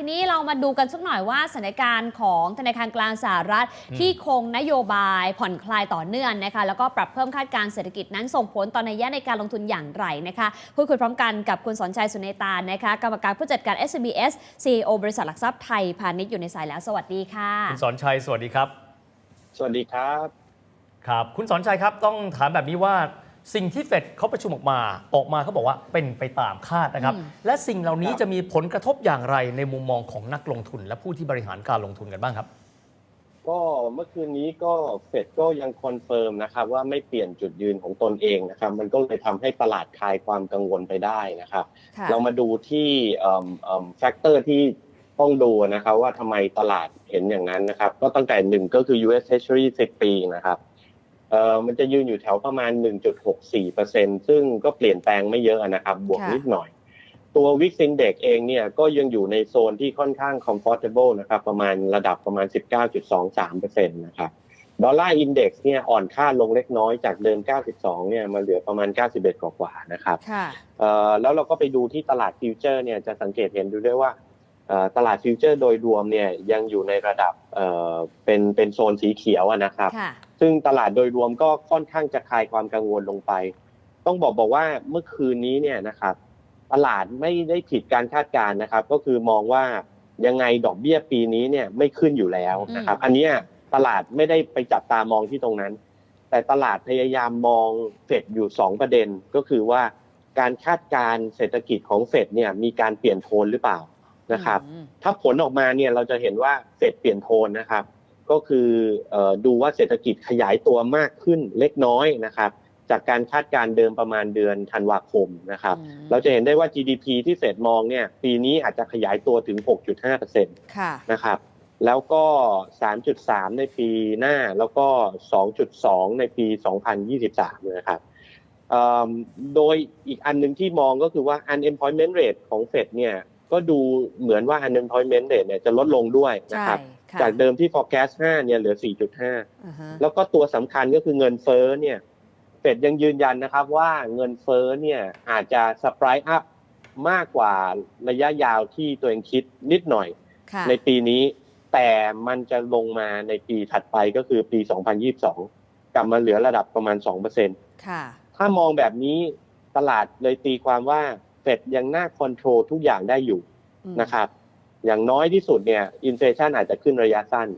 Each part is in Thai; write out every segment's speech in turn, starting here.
ทีนี้เรามาดูกันสักหน่อยว่าสถานการณ์ของธนาคารกลางสหรัฐอืมที่คงนโยบายผ่อนคลายต่อเนื่องนะคะ แล้วก็ปรับเพิ่มคาดการณ์เศรษฐกิจนั้นส่งผลต่อนัยยะในการลงทุนอย่างไรนะคะพูดคุยพร้อมกันกับคุณสอนชัยสุเนตานะคะกรรมการผู้จัดการ SBS CEO บริษัทหลักทรัพย์ไทยพาณิชย์อยู่ในสายแล้วสวัสดีค่ะคุณสอนชัยสวัสดีครับ สวัสดีครับครับ คุณสอนชัยครับต้องถามแบบนี้ว่า สิ่งที่เฟดเขาประชุมออกมาออกมาเขาบอกว่าเป็นไปตามคาดนะครับอืมและสิ่งเหล่านี้ครับจะมีผลกระทบอย่างไรในมุมมองของนักลงทุน และผู้ที่บริหารการลงทุนกันบ้างครับ ก็เมื่อคืนนี้ก็เฟดก็ยังคอนเฟิร์มนะครับว่าไม่เปลี่ยนจุดยืนของตนเองนะครับ มันก็เลยทำให้ตลาดคลายความกังวลไปได้นะครับค่ะเรามาดูที่แฟกเตอร์ที่ต้องดูนะครับว่าทำไมตลาดเห็นอย่างนั้นนะครับ ก็ตั้งแต่หนึ่งก็คือ US Treasury 10 ปีนะครับ เอ่อมันจะยืนอยู่แถวประมาณ 1.64%ซึ่งก็เปลี่ยนแปลงไม่เยอะนะครับ บวกค่ะนิดหน่อย ตัว Wix Index เองเนี่ยก็ยังอยู่ในโซนที่ค่อนข้าง comfortable นะครับ ประมาณระดับประมาณ 19.23%นะครับดอลลาร์อินเด็กซ์เนี่ยอ่อนค่าลงเล็กน้อยจากเดิม 92 เนี่ยมาเหลือประมาณ 91 กว่าๆนะครับค่ะเอ่อแล้วเราก็ไปดูที่ตลาดฟิวเจอร์เนี่ยจะสังเกตเห็นดูได้ว่าเอ่อตลาดฟิวเจอร์โดยรวมเนี่ยยังอยู่ในระดับเอ่อเป็นเป็นโซนสีเขียวอะนะครับค่ะ ซึ่งตลาดโดยรวมก็ค่อนข้างจะคลายความกังวลลงไป ต้องบอกบอกว่าเมื่อคืนนี้เนี่ยนะครับ ตลาดไม่ได้ผิดการคาดการณ์นะครับ ก็คือมองว่ายังไงดอกเบี้ยปีนี้เนี่ยไม่ขึ้นอยู่แล้วนะครับอืมอันเนี้ยตลาดไม่ได้ไปจับตามองที่ตรงนั้น แต่ตลาดพยายามมองเฟดอยู่สองประเด็นก็คือว่าการคาดการณ์เศรษฐกิจของเฟดเนี่ยมีการเปลี่ยนโทนหรือเปล่านะครับอืมถ้าผลออกมาเนี่ยเราจะเห็นว่าเฟดเปลี่ยนโทนนะครับ ก็คือเอ่อดูว่าเศรษฐกิจขยายตัวมากขึ้นเล็กน้อยนะครับ จากการคาดการณ์เดิมประมาณเดือนธันวาคมนะครับอืมเราจะเห็นได้ว่า GDP ที่เฟดมองเนี่ยปีนี้อาจจะขยายตัวถึง 6.5%ค่ะนะครับแล้วก็ 3.3 ในปีหน้า แล้วก็ 2.2 ในปี 2023นะครับเอิ่มโดยอีกอันหนึ่งที่มองก็คือว่า unemployment rate ของเฟดเนี่ย ก็ดูเหมือนว่า unemployment rate เนี่ยจะลดลงด้วยใช่นะครับค่ะ จากเดิมที่ forecast 5เนี่ยเหลือ 4.5อ่าฮะแล้วก็ตัวสำคัญก็คือเงินเฟ้อเนี่ยเฟดยังยืนยันนะครับว่าเงินเฟ้อเนี่ยอาจจะสปายอัพมากกว่าระยะยาวที่ตัวเองคิดนิดหน่อยค่ะในปีนี้ แต่มันจะลงมาในปีถัดไปก็คือปี 2022 กลับมาเหลือระดับประมาณ2%ค่ะถ้ามองแบบนี้ตลาดเลยตีความว่าเฟดยังน่าคอนโทรลทุกอย่างได้อยู่อืมนะครับ อย่างน้อยที่สุดเนี่ยอินเฟชันอาจจะขึ้นระยะสั้น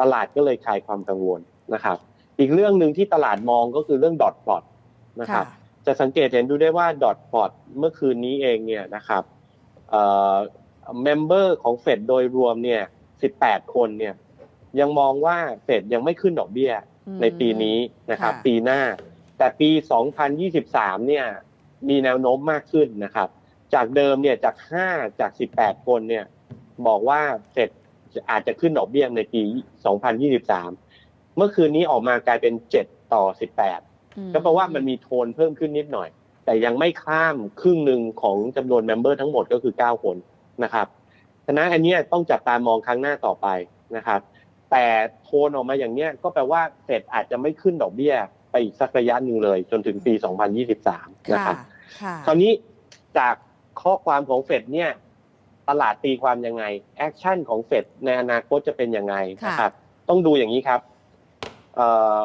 ตลาดก็เลยคลายความกังวลนะครับ อีกเรื่องหนึ่งที่ตลาดมองก็คือเรื่องดอทพลอตนะครับค่ะจะสังเกตเห็นดูได้ว่าดอทพลอตเมื่อคืนนี้เองเนี่ยนะครับเอ่อเมมเบอร์ของเฟดโดยรวมเนี่ย18 คนเนี่ยยังมองว่าเฟดยังไม่ขึ้นดอกเบี้ยอืมในปีนี้นะครับค่ะปีหน้า แต่ปี 2023 เนี่ยมีแนวโน้มมากขึ้นนะครับ จากเดิมเนี่ยจาก 5 จาก 18 คนเนี่ย บอกว่าเฟดอาจจะขึ้นดอกเบี้ยในปี 2023 เมื่อคืนนี้ออกมากลายเป็น 7 ต่อ 18อืมก็เพราะว่ามันมีโทนเพิ่มขึ้นนิดหน่อย แต่ยังไม่ข้ามครึ่งหนึ่งของจำนวนเมมเบอร์ทั้งหมดก็คือ 9 คนนะครับฉะนั้นอันเนี้ยต้องจับตามองครั้งหน้าต่อไปนะครับ แต่โทนออกมาอย่างเนี้ยก็แปลว่าเฟดอาจจะไม่ขึ้นดอกเบี้ยไปอีกสักระยะหนึ่งเลย จนถึงปี 2023 นะคค่ะรับค่ะคราวนี้จากข้อความของเฟดเนี่ย ตลาดตีความยังไงแอคชั่นของเฟดในอนาคตจะเป็นยังไงค่ะนะครับต้องดูอย่างนี้ครับเอ่อ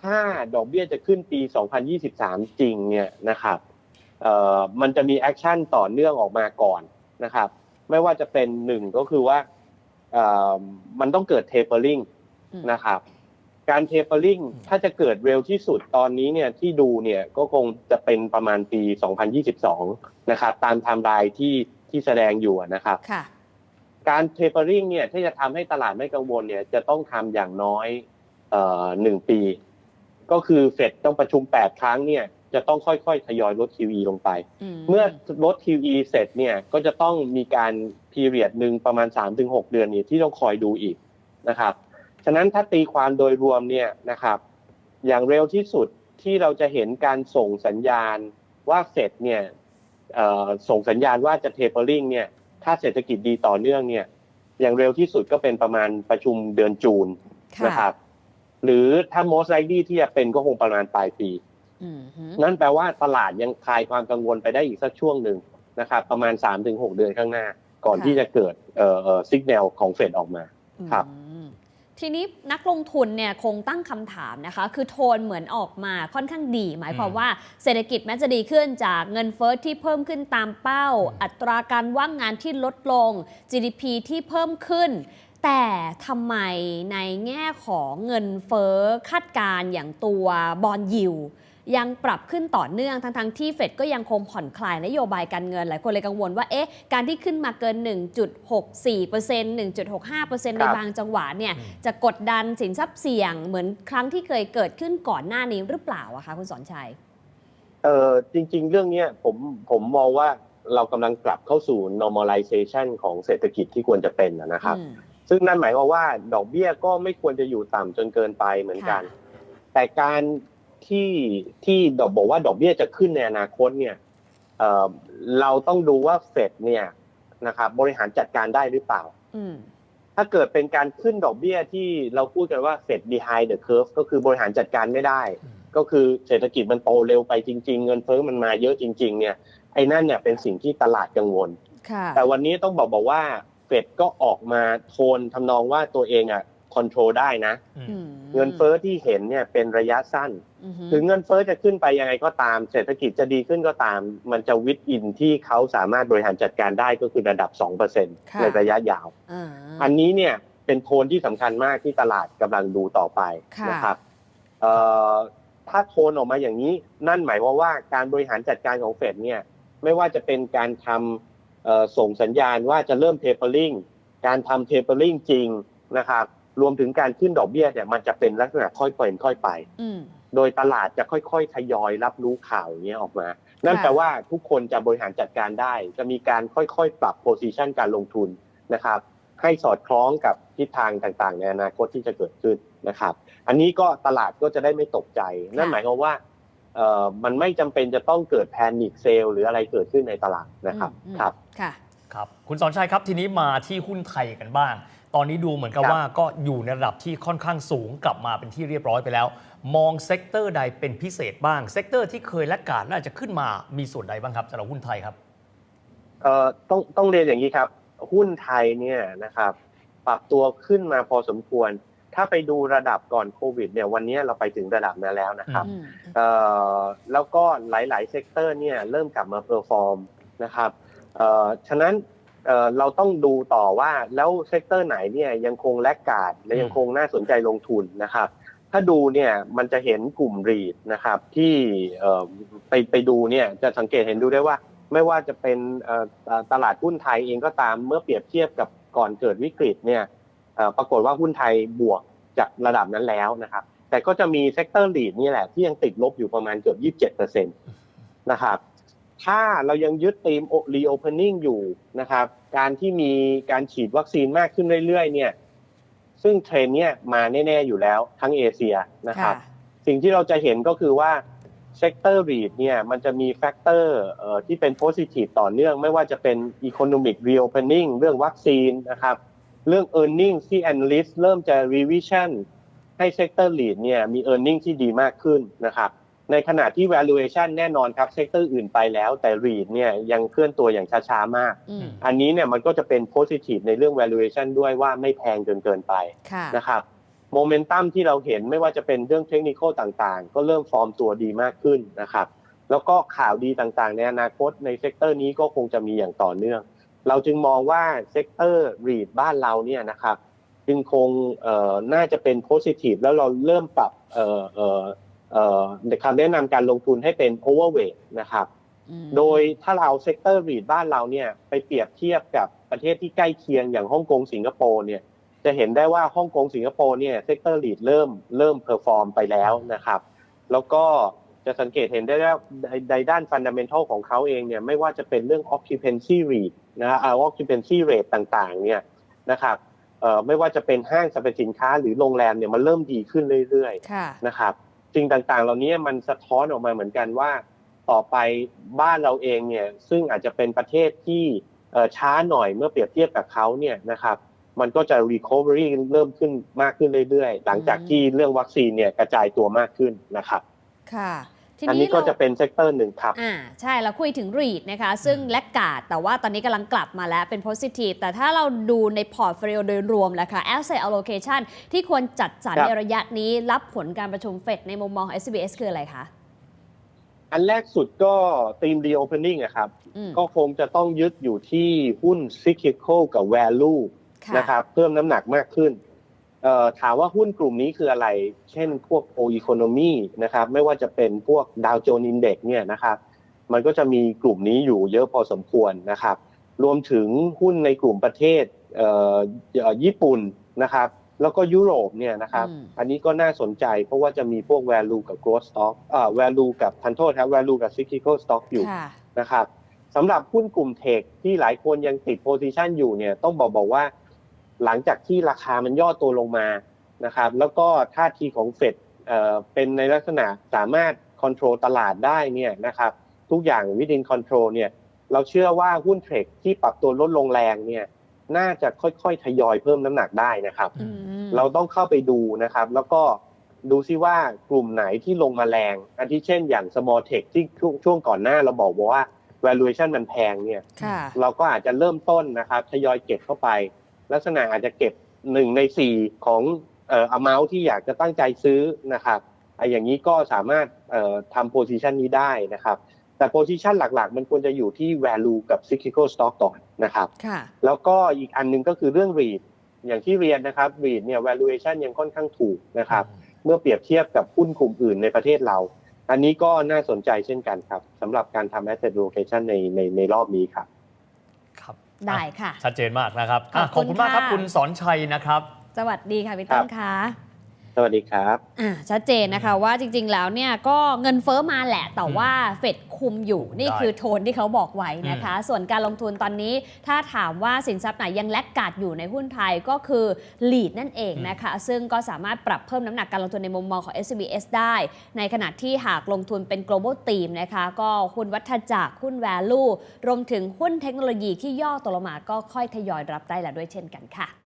ถ้าดอกเบี้ยจะขึ้นปี 2023 จริงเนี่ยนะครับเอ่อมันจะมีแอคชั่นต่อเนื่องออกมาก่อนนะครับ ไม่ว่าจะเป็นหนึ่งก็คือว่าเอ่อมันต้องเกิดเทเปอร์ลิงอืมนะครับการเทเปอร์ลิงถ้าจะเกิดเร็วที่สุดตอนนี้เนี่ยที่ดูเนี่ยก็คงจะเป็นประมาณปี 2022 นะครับ ตามไทม์ไลน์ที่ ที่แสดงอยู่อะนะครับค่ะ การเทเปอร์ลิงเนี่ยที่จะทำให้ตลาดไม่กังวลเนี่ย จะต้องทำอย่างน้อยเอ่อหนึ่งปี ก็คือเฟดต้องประชุม8ครั้งเนี่ย จะต้องค่อยๆทยอยลด QE ลงไป เมื่อลด QE เสร็จเนี่ยก็จะต้องมีการพีเรียดหนึ่งประมาณ 3-6 เดือนเนี่ยที่ต้องคอยดูอีกนะครับ ฉะนั้นถ้าตีความโดยรวมเนี่ยนะครับ อย่างเร็วที่สุดที่เราจะเห็นการส่งสัญญาณว่าเฟดเนี่ยเอ่อ ส่งสัญญาณว่าจะเทเปอร์ลิงเนี่ยถ้าเศรษฐกิจดีต่อเนื่องเนี่ยอย่างเร็วที่สุดก็เป็นประมาณประชุมเดือนจูนค่ะนะครับหรือถ้า most likely ที่จะเป็นก็คงประมาณปลายปีอืมฮึนั่นแปลว่าตลาดยังคลายความกังวลไปได้อีกสักช่วงหนึ่งนะครับประมาณ 3-6 เดือนข้างหน้า ก่อนค่ะที่จะเกิดเอ่อเอ่อสัญญาณของเฟดออกมาครับอืม ทีนี้นักลงทุนเนี่ยคงตั้งคำถามนะคะ คือโทนเหมือนออกมาค่อนข้างดี หมายความอืมว่าเศรษฐกิจแม้จะดีขึ้นจากเงินเฟ้อที่เพิ่มขึ้นตามเป้าอืมอัตราการว่างงานที่ลดลง GDP ที่เพิ่มขึ้น แต่ทำไมในแง่ของเงินเฟ้อคาดการณ์อย่างตัวบอลยิว ยังปรับขึ้นต่อเนื่องทั้งๆที่เฟดก็ยังคงผ่อนคลายนโยบายการเงิน หลายคนเลยกังวลว่าเอ๊ะการที่ขึ้นมาเกิน 1.64% 1.65%ในครับบางจังหวะเนี่ยอืมจะกดดันสินทรัพย์เสี่ยง เหมือนครั้งที่เคยเกิดขึ้นก่อนหน้านี้หรือเปล่าอะคะคุณสอนชัยเออจริง ๆ เรื่องเนี้ยผมผมมองว่าเรากำลังกลับเข้าสู่ normalization ของเศรษฐกิจที่ควรจะเป็นนะนะครับอืมซึ่งนั่นหมายความว่าดอกเบี้ยก็ไม่ควรจะอยู่ต่ำจนเกินไปเหมือนกันค่ะแต่การ ที่ที่ดอกบอกว่าดอกเบี้ยจะขึ้นในอนาคตเนี่ยเอ่อเราต้องดูว่าเฟดเนี่ยนะครับบริหารจัดการได้หรือเปล่าอืมถ้าเกิดเป็นการขึ้นดอกเบี้ยที่เราพูดกันว่า Fed behind the curve ก็คือบริหารจัดการไม่ได้อืมก็คือเศรษฐกิจมันโตเร็วไปจริง ๆ เงินเฟ้อมันมาเยอะจริง ๆ เนี่ยไอ้นั่นเนี่ยเป็นสิ่งที่ตลาดกังวลค่ะแต่วันนี้ต้องบอกบอกว่าเฟดก็ออกมาโทนทำนองว่าตัวเองอะค อนโทรลได้นะอืมอืมเงินเฟ้อที่เห็นเนี่ยเป็นระยะสั้นอือฮึถึงเงินเฟ้อจะขึ้นไปยังไงก็ตาม เศรษฐกิจจะดีขึ้นก็ตาม มันจะวิดอินที่เขาสามารถบริหารจัดการได้ก็คือระดับ 2%ในระยะยาวอ่าอันนี้เนี่ยเป็นโทนที่สำคัญมากที่ตลาดกำลังดูต่อไปค่ะนะครับเอ่อถ้าโทนออกมาอย่างนี้นั่นหมายความว่าการบริหารจัดการของเฟดเนี่ยไม่ว่าจะเป็นการทำเอ่อส่งสัญญาณว่าจะเริ่มเทปเปอร์ลิงการทำเทปเปอร์ลิงจริงนะครับ รวมถึงการขึ้นดอกเบี้ยเนี่ยมันจะเป็นลักษณะค่อยเป็นค่อยไป อืม โดยตลาดจะค่อยๆทยอยรับรู้ข่าวอย่างเงี้ยออกมา นั่นค่ะแปลว่าทุกคนจะบริหารจัดการได้ จะมีการค่อยๆ ปรับโพซิชันการลงทุนนะครับ ให้สอดคล้องกับทิศทางต่างๆ ในอนาคตที่จะเกิดขึ้นนะครับ อันนี้ก็ตลาดก็จะได้ไม่ตกใจ นั่นหมายความว่าเอ่อมันไม่จำเป็นจะต้องเกิดแพนิคเซลหรืออะไรเกิดขึ้นในตลาดนะครับอืมครับ ค่ะ ครับ คุณสอนชัยครับ ทีนี้มาที่หุ้นไทยกันบ้าง ตอนนี้ดูเหมือนกับครับว่าก็อยู่ในระดับที่ค่อนข้างสูงกลับมาเป็นที่เรียบร้อยไปแล้ว มองเซกเตอร์ใดเป็นพิเศษบ้างเซกเตอร์ที่เคยและกาดน่าจะขึ้นมามีส่วนใดบ้างครับสำหรับหุ้นไทยครับเอ่อต้องต้องเรียนอย่างนี้ครับ หุ้นไทยเนี่ยนะครับ ปรับตัวขึ้นมาพอสมควร ถ้าไปดูระดับก่อนโควิดเนี่ยวันนี้เราไปถึงระดับนั้นแล้วนะครับอืมเอ่อแล้วก็หลายๆเซกเตอร์เนี่ยเริ่มกลับมาเพอร์ฟอร์มนะครับเอ่อฉะนั้น เเราต้องดูต่อว่าแล้วเซกเตอร์ไหนเนี่ยยังคงแลกกาดและยังคงน่าสนใจลงทุนนะครับ ถ้าดูเนี่ยมันจะเห็นกลุ่มรีดนะครับที่ไปไปดูเนี่ยจะสังเกตเห็นดูได้ว่า ไม่ว่าจะเป็นตลาดหุ้นไทยเองก็ตามเมื่อเปรียบเทียบกับก่อนเกิดวิกฤตเนี่ยปรากฏว่าหุ้นไทยบวกจากระดับนั้นแล้วนะครับ แต่ก็จะมีเซกเตอร์ลีดนี่แหละที่ยังติดลบอยู่ประมาณเกือบ27%นะครับถ้าเรายังยึดธีม reopening อยู่นะครับ การที่มีการฉีดวัคซีนมากขึ้นเรื่อยๆ เนี่ย ซึ่งเทรนด์เนี่ยมาแน่ ๆ อยู่แล้วทั้งเอเชียนะครับ สิ่งที่เราจะเห็นก็คือว่าเซกเตอร์รีดเนี่ยมันจะมีแฟกเตอร์ที่เป็นโพซิทีฟต่อเนื่อง ไม่ว่าจะเป็น Economic Reopening เรื่องวัคซีนนะครับ เรื่อง e a r n i n g ที่ Analyst เริ่มจะ Revision ให้เซกเตอร์ลีดเนี่ยมี e a r n i n g ที่ดีมากขึ้นนะครับ ในขณะที่ valuation แน่นอนครับเซกเตอร์อื่นไปแล้ว แต่ REIT เนี่ยยังเคลื่อนตัวอย่างช้าๆ มากอืมอันนี้เนี่ยมันก็จะเป็น positive ในเรื่อง valuation ด้วยว่าไม่แพงจนเกินไปค่ะนะครับโมเมนตัมที่เราเห็นไม่ว่าจะเป็นเรื่องเทคนิคต่างๆ ก็เริ่มฟอร์มตัวดีมากขึ้นนะครับ แล้วก็ข่าวดีต่างๆ ในอนาคตในเซกเตอร์นี้ก็คงจะมีอย่างต่อเนื่อง เราจึงมองว่าเซกเตอร์รีดบ้านเราเนี่ยนะครับจึงคงเอ่อน่าจะเป็นโพซิทีฟแล้วเราเริ่มปรับ เอ่อเอ่อเอ่อคำแนะนำการลงทุนให้เป็นโอเวอร์เวทนะครับอืมโดยถ้าเราเซกเตอร์รีดบ้านเราเนี่ยไปเปรียบเทียบกับประเทศที่ใกล้เคียงอย่างฮ่องกงสิงคโปร์เนี่ยจะเห็นได้ว่าฮ่องกงสิงคโปร์เนี่ยเซกเตอร์รีดเริ่มเริ่มเพอร์ฟอร์มไปแล้วนะครับ แล้วก็จะสังเกตเห็นได้ว่าในในด้านฟันดัมเมนทัลของเขาเองเนี่ยไม่ว่าจะเป็นเรื่อง occupancy rate นะฮะ occupancy rate ต่างๆเนี่ยนะครับเอ่อไม่ว่าจะเป็นห้างสรรพสินค้าหรือโรงแรมเนี่ยมันเริ่มดีขึ้นเรื่อยๆค่ะนะครับ สิ่งต่างๆ เหล่านี้มันสะท้อนออกมาเหมือนกันว่า ต่อไปบ้านเราเองเนี่ยซึ่งอาจจะเป็นประเทศที่ช้าหน่อยเมื่อเปรียบเทียบกับเขาเนี่ยนะครับมันก็จะ recovery เริ่มขึ้นมากขึ้นเรื่อยๆ หลังจากที่เรื่องวัคซีนเนี่ยกระจายตัวมากขึ้นนะครับ ค่ะ ทีอันนี้นี้ก็เราจะเป็นเซกเตอร์หนึ่งครับ อ่าใช่เราคุยถึงรีดนะคะ ซึ่งแลกกาดแต่ว่าตอนนี้กำลังกลับมาแล้วเป็น positive แต่ถ้าเราดูในพอร์ตโฟลิโอโดยรวมแล้วค่ะ asset allocation ที่ควรจัดสรรครับ ในระยะนี้รับผลการประชุมเฟดในมุมมองของ SBS คืออะไรคะอันแรกสุดก็ทีม reopening อะครับ อืมก็คงจะต้องยึดอยู่ที่หุ้น cyclical กับ value ค่ะนะครับ เพิ่มน้ำหนักมากขึ้นเอ่อ ถามว่าหุ้นกลุ่มนี้คืออะไร เช่นพวก o economy นะครับ ไม่ว่าจะเป็นพวกดาวโจน s Index เนี่ยนะครับ มันก็จะมีกลุ่มนี้อยู่เยอะพอสมควรนะครับ รวมถึงหุ้นในกลุ่มประเทศเอ่อเอ่อญี่ปุ่นนะครับ แล้วก็ยุโรปเนี่ยนะครับอืมอันนี้ก็น่าสนใจเพราะว่าจะมีพวก value กับ growth stock เอ่อ value กับทันโทษครับ value กับ cyclical stock อยู่ค่ะนะครับสำหรับหุ้นกลุ่มเทคที่หลายคนยังติดโพซิชันอยู่เนี่ยต้องบอกบอกว่า หลังจากที่ราคามันย่อตัวลงมานะครับ แล้วก็ท่าทีของเฟดเอ่อเป็นในลักษณะสามารถค o n t r o l ตลาดได้เนี่ยนะครับ ทุกอย่างวิดินคอนโทรลเนี่ยเราเชื่อว่าหุ้นเทรดที่ปรับตัวลดลงแรงเนี่ยน่าจะค่อยๆ ทยอยเพิ่มน้ำหนักได้นะครับอืมเราต้องเข้าไปดูนะครับ แล้วก็ดูซิว่ากลุ่มไหนที่ลงมาแรง อันที่เช่นอย่าง small tech ที่ช่วงช่วงก่อนหน้าเราบอกว่า valuation มันแพงเนี่ยค่ะเราก็อาจจะเริ่มต้นนะครับ ทยอยเก็บเข้าไป ลักษณะอาจจะเก็บหนึ่งในสี่ของเอ่อ amount ที่อยากจะตั้งใจซื้อนะครับไอ้อย่างนี้ก็สามารถเอ่อทำ position นี้ได้นะครับ แต่ position หลักๆ มันควรจะอยู่ที่ value กับ cyclical stock ก่อนนะครับค่ะแล้วก็อีกอันหนึงก็คือเรื่อง REIT อย่างที่เรียนนะครับ REIT เนี่ย valuation ยังค่อนข้างถูกนะครับ เมื่อเปรียบเทียบกับหุ้นกลุ่มอื่นในประเทศเรา อันนี้ก็น่าสนใจเช่นกันครับสำหรับการทำ asset allocation ในในในรอบนี้ครับครับ ได้ค่ะ ชัดเจนมากนะครับอะขอบคุณขอบคุณมากครับค่ะคุณสอนชัยนะครับ สวัสดีค่ะพี่ต้นคะสวัสดีครับ อ่า ชัดเจนนะคะว่าจริงๆ แล้วเนี่ยก็เงินเฟ้อมาแหละ แต่ว่าเฟด คุมอยู่นี่ได้คือโทนที่เขาบอกไว้นะคะ ส่วนการลงทุนตอนนี้ ถ้าถามว่าสินทรัพย์ไหนยังแลกกาดอยู่ในหุ้นไทยก็คือ lead นั่นเองนะคะ ซึ่งก็สามารถปรับเพิ่มน้ำหนักการลงทุนในมุมมองของ SBS ได้ ในขณะที่หากลงทุนเป็น global team นะคะก็หุ้นวัฏจักรหุ้น value รวมถึงหุ้นเทคโนโลยีที่ย่อตัวลงมาก็ค่อยทยอยรับได้แล้วด้วยเช่นกันค่ะ